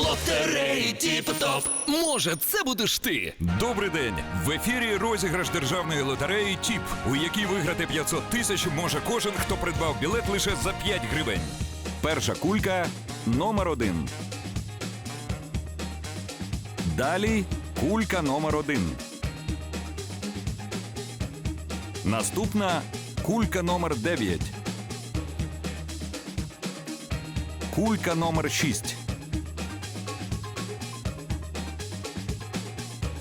Лотереї Тіп-топ. Може, це будеш ти? Добрий день! В ефірі розіграш державної лотереї ТІП, у якій виграти 500 тисяч може кожен, хто придбав білет лише за 5 гривень. Перша кулька номер один. Далі кулька номер один. Наступна кулька номер 9. Кулька номер 6.